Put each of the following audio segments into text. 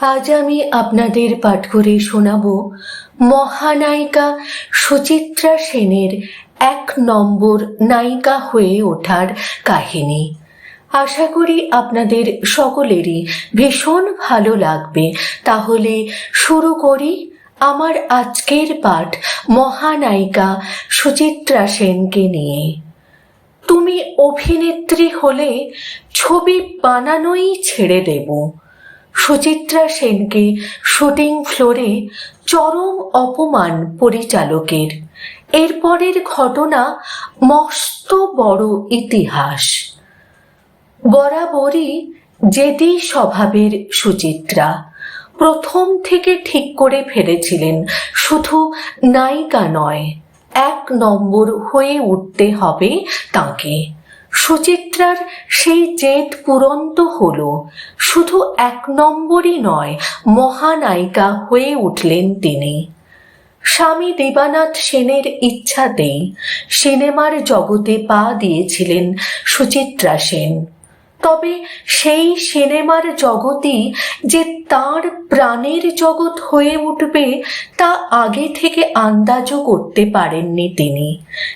আজ আমি আপনাদের পাঠ করে শোনাব মহানায়িকা সুচিত্রা সেনের এক নম্বর নায়িকা হয়ে ওঠার কাহিনী। আশা করি আপনাদের সকলেরই ভীষণ ভালো লাগবে। তাহলে শুরু করি আমার আজকের পাঠ মহানায়িকা সুচিত্রা সেনকে নিয়ে। তুমি অভিনেত্রী হলে ছবি বানানোই ছেড়ে দেব। সুচিত্রা সেনকে শুটিং ফ্লোরে চরম অপমান পরিচালকের। এরপরের ঘটনা মস্ত বড় ইতিহাস। বরাবরই জেদি স্বভাবের সুচিত্রা। প্রথম থেকে ঠিক করে ফেলেছিলেন, শুধু নায়িকা নয়, এক নম্বর হয়ে উঠতে হবে তাকে। সুচিত্রার সেই জেদ পূরন্ত হল। শুধু এক নম্বরই নয়, মহানায়িকা হয়ে উঠলেন তিনি। স্বামী দেবানাথ সেনের ইচ্ছাতেই সিনেমার জগতে পা দিয়েছিলেন সুচিত্রা সেন। তবে সেই সিনেমার জগতই যে তার প্রাণের জগৎ হয়ে উঠবে তা আগে থেকে আন্দাজও করতে পারেননি তিনি।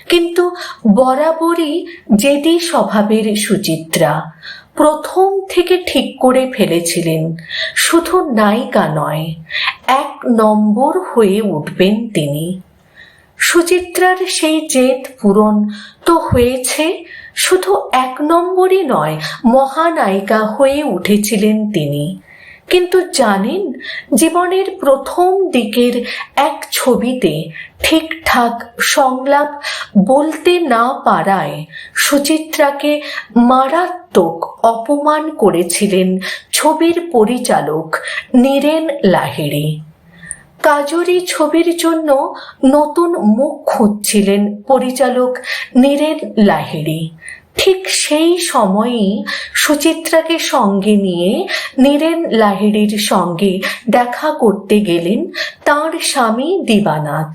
কিন্তু বরাবরই জেদি স্বভাবের সুচিত্রা প্রথম থেকে ঠিক করে ফেলেছিলেন। শুধু নায়িকা নয়, এক নম্বর হয়ে উঠবেন তিনি। সুচিত্রার সেই জেদ পূরণ তো হয়েছে শুধু এক নম্বরই নয়, মহানায়িকা হয়ে উঠেছিলেন তিনি। কিন্তু জানেন, জীবনের প্রথম দিকের এক ছবিতে ঠিকঠাক সংলাপ বলতে না পারায় সুচিত্রাকে মারাত্মক অপমান করেছিলেন ছবির পরিচালক নীরেন লাহিড়ী। কাজরি ছবির জন্য নতুন মুখ খুঁজছিলেন পরিচালক নীরেন লাহিড়ী। ঠিক সেই সময়ই সুচিত্রাকে সঙ্গে নিয়ে নীরেন লাহিড়ীর সঙ্গে দেখা করতে গেলেন তার স্বামী দিবানাথ।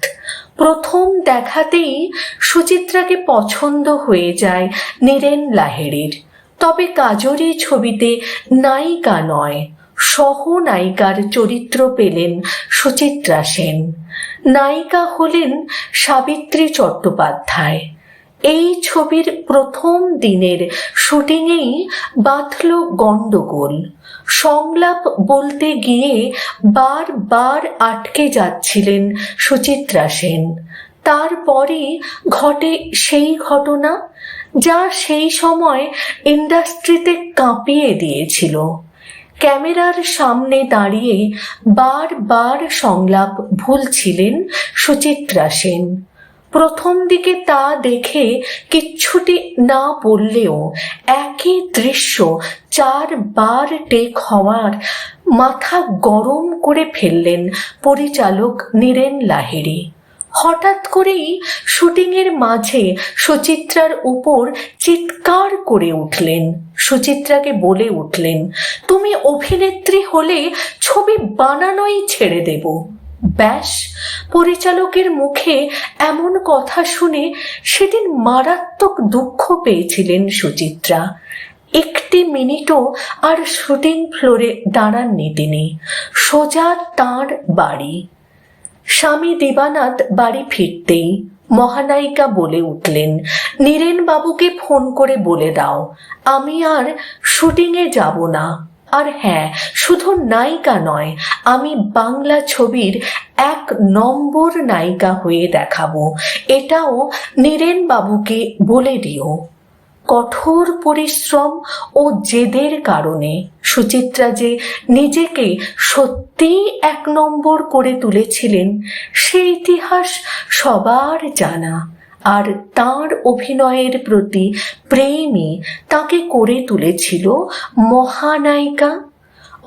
প্রথম দেখাতেই সুচিত্রাকে পছন্দ হয়ে যায় নীরেন লাহিড়ীর। তবে কাজরি ছবিতে নায়িকা নয় সহনায়িকার চরিত্র পেলেন সুচিত্রা সেন। নায়িকা হলেন সাবিত্রী চট্টোপাধ্যায়। এই ছবির প্রথম দিনের শুটিংয়েই বাঁধল গণ্ডগোল। সংলাপ বলতে গিয়ে বারবার আটকে যাচ্ছিলেন সুচিত্রা সেন। তারপরই ঘটে সেই ঘটনা যা সেই সময় ইন্ডাস্ট্রিতে কাঁপিয়ে দিয়েছিল। ক্যামেরার সামনে দাঁড়িয়ে বারবার সংলাপ ভুলছিলেন সুচিত্রা সেন। প্রথম দিকে তা দেখে কিচ্ছুটি না বললেও একই দৃশ্য চারবার টেক হওয়ার মাথা গরম করে ফেললেন পরিচালক নীরেন লাহিড়ী। হঠাৎ করেই শুটিংয়ের মাঝে সুচিত্রার উপর চিৎকার করে উঠলেন। সুচিত্রাকে বলে উঠলেন, তুমি অভিনেত্রী হলে ছবি বানানোই ছেড়ে দেব। ব্যাস, পরিচালকের মুখে এমন কথা শুনে সেদিন মারাত্মক দুঃখ পেয়েছিলেন সুচিত্রা। একটি মিনিটও আর শুটিং ফ্লোরে দাঁড়াননি তিনি। সোজা তাঁর বাড়ি। স্বামী দেবানাথ বাড়ি ফিরতেই মহানায়িকা বলে উঠলেন, নীরেন বাবুকে ফোন করে বলে দাও, আমি আর শুটিংয়ে যাব না। আর হ্যাঁ শুধু নায়িকা নয়, আমি বাংলা ছবির এক নম্বর নায়িকা হয়ে দেখাবো। এটাও নীরেন বাবুকে বলে দিও। কঠোর পরিশ্রম ও জেদের কারণে সুচিত্রা যে নিজেকে সত্যিই এক নম্বর করে তুলেছিলেন, সে ইতিহাস সবার জানা। আর তার অভিনয়ের প্রতি প্রেমে তাকে করে তুলেছিল মহানায়িকা